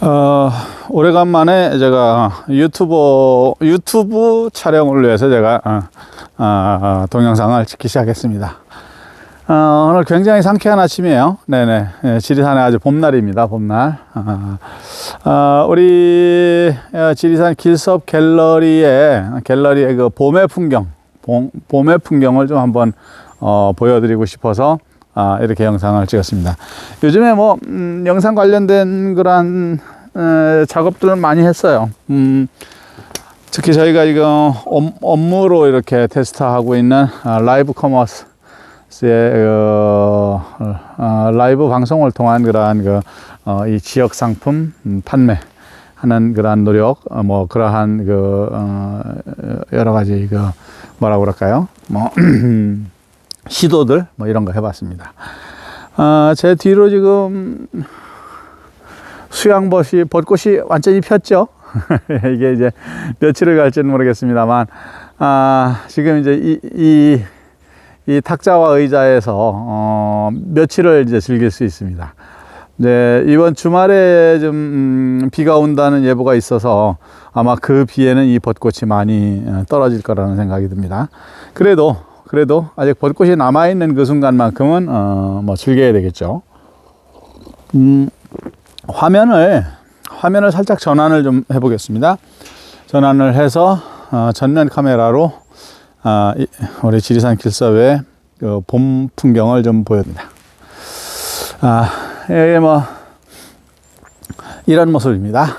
어, 오래간만에 제가 유튜버, 유튜브 촬영을 위해서 제가, 어, 어, 동영상을 찍기 시작했습니다. 어, 오늘 굉장히 상쾌한 아침이에요. 네네. 예, 지리산에 아주 봄날입니다. 봄날. 어, 어, 우리 어, 지리산 길섭 갤러리의, 갤러리의 그 봄의 풍경, 봄, 봄의 풍경을 좀 한번 어, 보여드리고 싶어서 아, 이렇게 영상을 찍었습니다. 요즘에 뭐, 음, 영상 관련된 그런 에, 작업들을 많이 했어요. 음, 특히 저희가 이거 업- 업무로 이렇게 테스트하고 있는 아, 라이브 커머스의 어, 어, 라이브 방송을 통한 그러한 그, 어, 이 지역 상품 음, 판매 하는 그러한 노력, 어, 뭐 그러한 그 어, 여러 가지 그 뭐라고 그럴까요? 뭐 시도들 뭐 이런 거 해봤습니다. 아, 제 뒤로 지금 수양벗이 벚꽃이 완전히 폈죠. 이게 이제 며칠을 갈지는 모르겠습니다만 아, 지금 이제 이, 이, 이 탁자와 의자에서 어, 며칠을 이제 즐길 수 있습니다. 네, 이번 주말에 좀 음, 비가 온다는 예보가 있어서 아마 그 비에는 이 벚꽃이 많이 어, 떨어질 거라는 생각이 듭니다. 그래도 그래도 아직 벚꽃이 남아 있는 그 순간만큼은 어, 뭐 즐겨야 되겠죠. 음, 화면을 화면을 살짝 전환을 좀 해보겠습니다. 전환을 해서 어, 전면 카메라로 아, 이- 우리 지리산 길섭의 그 봄 풍경을 좀 보여드립니다. 아, 이게 뭐 이런 모습입니다.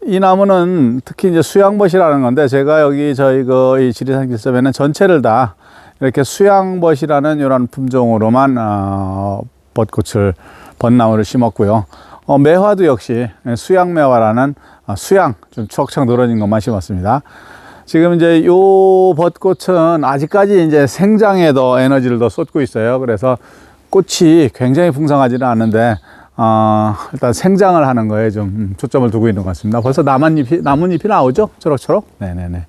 아, 이 나무는 특히 이제 수양벗이라는 건데 제가 여기 저희 그이 지리산 길섭에는 전체를 다 이렇게 수양벗이라는 이런 품종으로만 어, 벚꽃을 벚나무를 심었고요. 어, 매화도 역시 수양매화라는 어, 수양 좀 척척 늘어진 것만 심었습니다. 지금 이제 요 벚꽃은 아직까지 이제 생장에 더 에너지를 더 쏟고 있어요. 그래서 꽃이 굉장히 풍성하지는 않은데 어, 일단 생장을 하는 거에 좀 음, 초점을 두고 있는 것 같습니다. 벌써 나뭇잎이 나뭇잎이 나오죠? 초록초록. 네네네.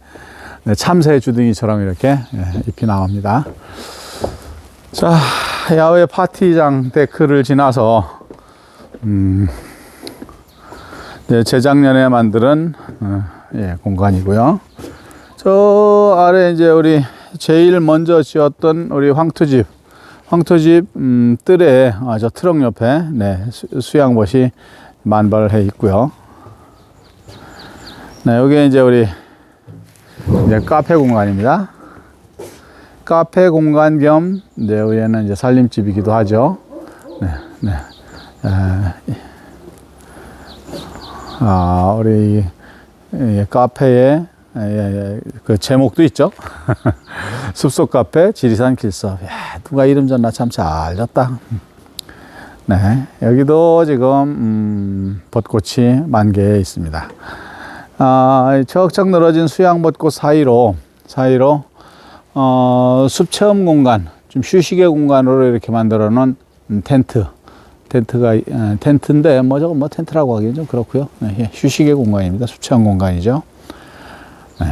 네, 참새 주둥이처럼 이렇게 예, 잎이 나옵니다. 자, 야외 파티장 데크를 지나서 음, 네, 재작년에 만든 어, 예, 공간이고요. 저 아래 이제 우리 제일 먼저 지었던 우리 황토집, 황토집 음, 뜰에 아, 저 트럭 옆에 네, 수, 수양벗이 만발해 있고요. 네, 여기 이제 우리 이제 카페 공간입니다. 카페 공간 겸 이제 여기는 이제 살림집이기도 하죠. 네, 네. 아, 이- 아 우리 이- 이 카페에 예, 예, 그 제목도 있죠. 숲속 카페 지리산 길섭. 야, 누가 이름 졌나 참 잘 졌다. 네, 여기도 지금 음, 벚꽃이 만개해 있습니다. 아, 이 척척 늘어진 수양 벚꽃 사이로 사이로 어, 숲 체험 공간, 좀 휴식의 공간으로 이렇게 만들어 놓은 음, 텐트. 텐트가 어, 텐트인데 뭐 저거 뭐 텐트라고 하기는 좀 그렇고요. 네, 예, 휴식의 공간입니다. 숲 체험 공간이죠. 네.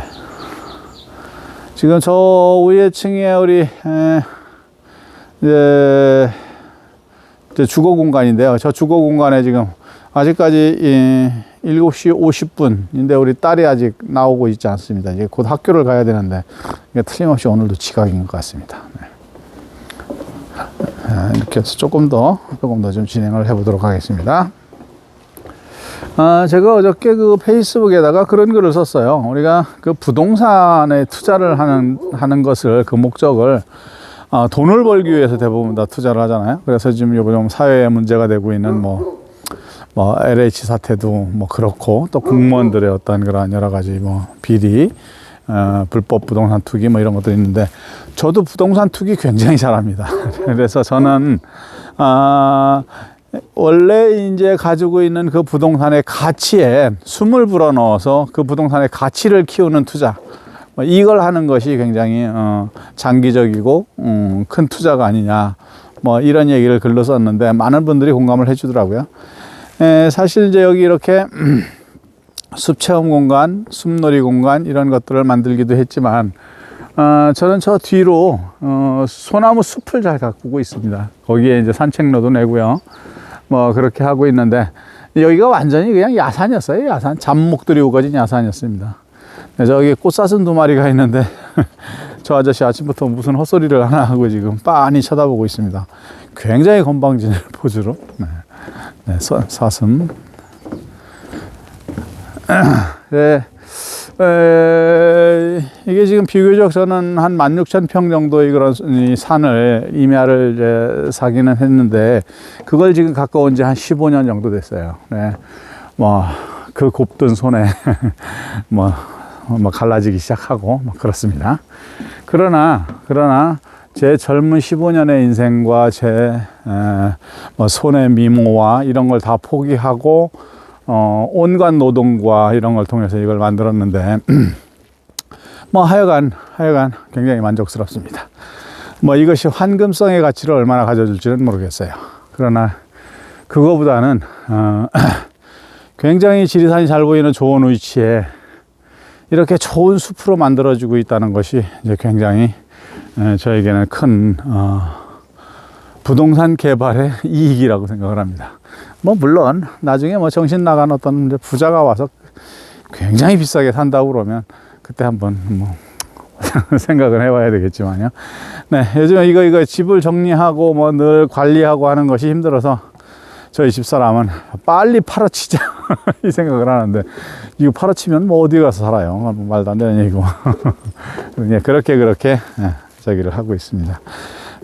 지금 저 위에 층에 우리 에, 이제, 이제 주거 공간인데요. 저 주거 공간에 지금 아직까지 이 7시 50분인데 우리 딸이 아직 나오고 있지 않습니다. 이제 곧 학교를 가야 되는데 틀림없이 오늘도 지각인 것 같습니다. 네. 아, 이렇게 해서 조금 더 조금 더 좀 진행을 해보도록 하겠습니다. 아, 제가 어저께 그 페이스북에다가 그런 글을 썼어요. 우리가 그 부동산에 투자를 하는, 하는 것을, 그 목적을, 아, 돈을 벌기 위해서 대부분 다 투자를 하잖아요. 그래서 지금 요즘 사회에 문제가 되고 있는 뭐, 뭐, LH 사태도 뭐 그렇고, 또 공무원들의 어떤 그런 여러 가지 뭐, 비리, 어, 불법 부동산 투기 뭐 이런 것도 있는데, 저도 부동산 투기 굉장히 잘합니다. 그래서 저는, 아, 원래 이제 가지고 있는 그 부동산의 가치에 숨을 불어넣어서 그 부동산의 가치를 키우는 투자. 뭐 이걸 하는 것이 굉장히 어, 장기적이고 음, 큰 투자가 아니냐. 뭐 이런 얘기를 글로 썼는데 많은 분들이 공감을 해주더라고요. 에, 사실 이제 여기 이렇게 숲 체험 공간, 숲놀이 공간 이런 것들을 만들기도 했지만 어, 저는 저 뒤로 어, 소나무 숲을 잘 가꾸고 있습니다. 거기에 이제 산책로도 내고요. 뭐 그렇게 하고 있는데 여기가 완전히 그냥 야산이었어요. 야산. 잡목들이 우거진 야산이었습니다. 네, 저기 꽃사슴 두 마리가 있는데 저 아저씨 아침부터 무슨 헛소리를 하나 하고 지금 빤히 쳐다보고 있습니다. 굉장히 건방진 포즈로. 네. 네, 사- 사슴. 네. 에, 이게 지금 비교적 저는 한 16,000평 정도의 그런 이 산을, 임야를 이제 사기는 했는데, 그걸 지금 가까운 지한 15년 정도 됐어요. 네. 뭐, 그 곱든 손에, 뭐, 뭐, 갈라지기 시작하고, 뭐, 그렇습니다. 그러나, 그러나, 제 젊은 15년의 인생과 제, 에, 뭐, 손의 미모와 이런 걸 다 포기하고, 어, 온갖 노동과 이런 걸 통해서 이걸 만들었는데, 뭐 하여간, 하여간 굉장히 만족스럽습니다. 뭐 이것이 환금성의 가치를 얼마나 가져줄지는 모르겠어요. 그러나 그거보다는, 어, 굉장히 지리산이 잘 보이는 좋은 위치에 이렇게 좋은 숲으로 만들어지고 있다는 것이 이제 굉장히 에, 저에게는 큰, 어, 부동산 개발의 이익이라고 생각을 합니다. 뭐 물론 나중에 뭐 정신 나간 어떤 부자가 와서 굉장히 비싸게 산다고 그러면 그때 한번 뭐 생각을 해봐야 되겠지만요. 네, 요즘에 이거 이거 집을 정리하고 뭐 늘 관리하고 하는 것이 힘들어서 저희 집사람은 빨리 팔아치자 이 생각을 하는데 이거 팔아치면 뭐 어디 가서 살아요? 뭐 말도 안 되는 얘기고 예, 그렇게 그렇게 예, 저기를 하고 있습니다.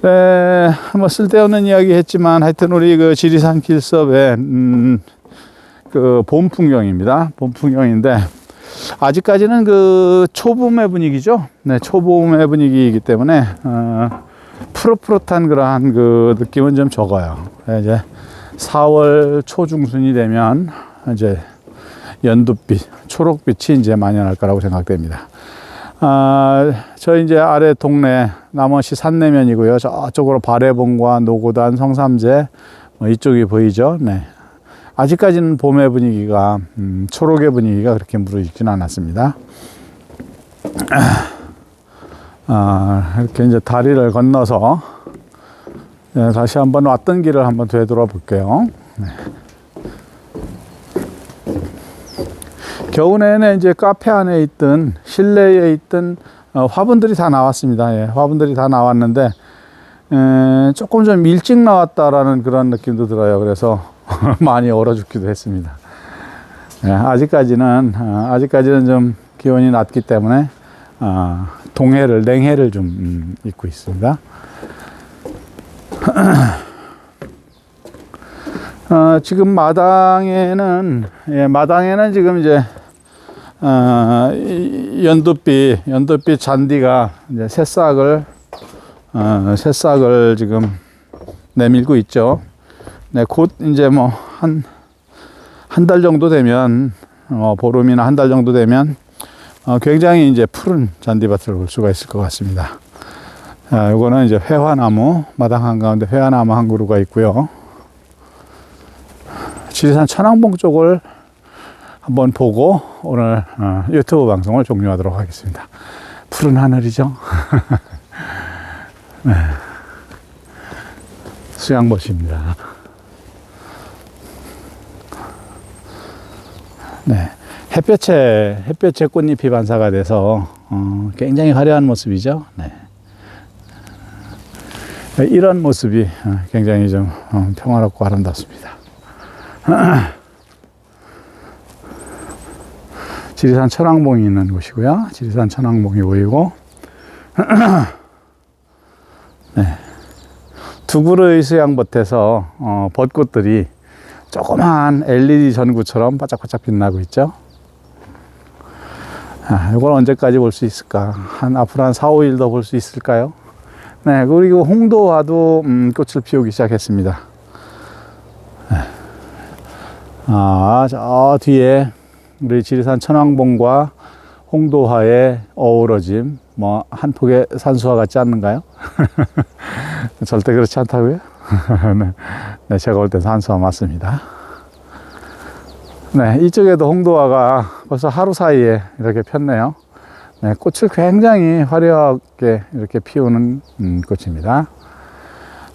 네, 뭐 쓸데없는 이야기 했지만 하여튼 우리 그 지리산 길섭의 음, 그 봄 풍경입니다. 봄 풍경인데 아직까지는 그 초봄의 분위기죠. 네, 초봄의 분위기이기 때문에 어, 푸릇푸릇한 그러한 그 느낌은 좀 적어요. 네, 이제 4월 초중순이 되면 이제 연두빛, 초록빛이 이제 만연할 거라고 생각됩니다. 아, 저 이제 아래 동네 남원시 산내면이고요. 저쪽으로 바래봉과 노고단, 성삼재 뭐 이쪽이 보이죠. 네. 아직까지는 봄의 분위기가 음, 초록의 분위기가 그렇게 무르익지는 않았습니다. 아, 이렇게 이제 다리를 건너서 네, 다시 한번 왔던 길을 한번 되돌아 볼게요. 네. 겨우내내 이제 카페 안에 있던 실내에 있던 어, 화분들이 다 나왔습니다. 예, 화분들이 다 나왔는데 에, 조금 좀 일찍 나왔다라는 그런 느낌도 들어요. 그래서 많이 얼어 죽기도 했습니다. 예, 아직까지는 어, 아직까지는 좀 기온이 낮기 때문에 어, 동해를 냉해를 좀 음, 입고 있습니다. 어, 지금 마당에는 예, 마당에는 지금 이제 어, 이 연두빛 연두빛 잔디가 이제 새싹을 어, 새싹을 지금 내밀고 있죠. 네, 곧 이제 뭐 한 한 달 정도 되면 어, 보름이나 한 달 정도 되면 어, 굉장히 이제 푸른 잔디밭을 볼 수가 있을 것 같습니다. 아, 요거는 이제 회화나무 마당 한가운데 회화나무 한 그루가 있고요. 지리산 천왕봉 쪽을 한번 보고 오늘 어, 유튜브 방송을 종료하도록 하겠습니다. 푸른 하늘이죠. 네. 수양못입니다. 네. 햇볕에 햇볕에 꽃잎이 반사가 돼서 어, 굉장히 화려한 모습이죠. 네. 이런 모습이 어, 굉장히 좀 어, 평화롭고 아름답습니다. 지리산 천왕봉이 있는 곳이고요. 지리산 천왕봉이 보이고 네. 두 그루의 수양밭에서 어, 벚꽃들이 조그만 LED 전구처럼 바짝바짝 빛나고 있죠. 아, 이걸 언제까지 볼 수 있을까? 한 앞으로 한 4, 5일 더 볼 수 있을까요? 네, 그리고 홍도화도 음, 꽃을 피우기 시작했습니다. 네. 아, 저 뒤에 우리 지리산 천왕봉과 홍도화의 어우러짐, 뭐 한 폭의 산수화 같지 않는가요? 절대 그렇지 않다고요? 네. 네, 제가 볼때 산수화 맞습니다. 네, 이쪽에도 홍도화가 벌써 하루 사이에 이렇게 폈네요. 네, 꽃을 굉장히 화려하게 이렇게 피우는 음, 꽃입니다.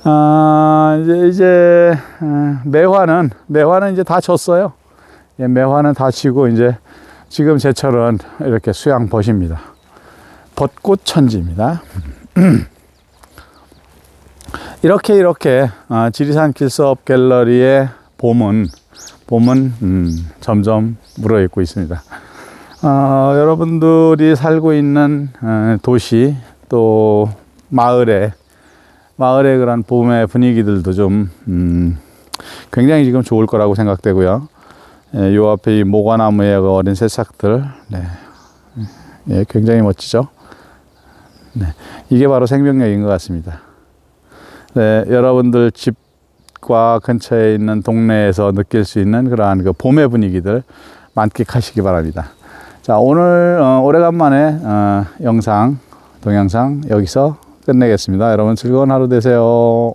아, 이제, 이제, 어, 매화는, 매화는 이제 다 쳤어요. 예, 매화는 다 치고, 이제, 지금 제철은 이렇게 수양벗입니다. 벚꽃 천지입니다. 이렇게, 이렇게, 아, 지리산 길섭 갤러리의 봄은, 봄은, 음, 점점 물어있고 있습니다. 어, 여러분들이 살고 있는 어, 도시, 또, 마을에, 마을의 그런 봄의 분위기들도 좀 음, 굉장히 지금 좋을 거라고 생각되고요. 예, 요 앞에 이 모과나무의 그 어린 새싹들, 네, 예, 굉장히 멋지죠. 네, 이게 바로 생명력인 것 같습니다. 네, 여러분들 집과 근처에 있는 동네에서 느낄 수 있는 그러한 그 봄의 분위기들 만끽하시기 바랍니다. 자, 오늘 어, 오래간만에 어, 영상, 동영상 여기서 끝내겠습니다. 여러분 즐거운 하루 되세요.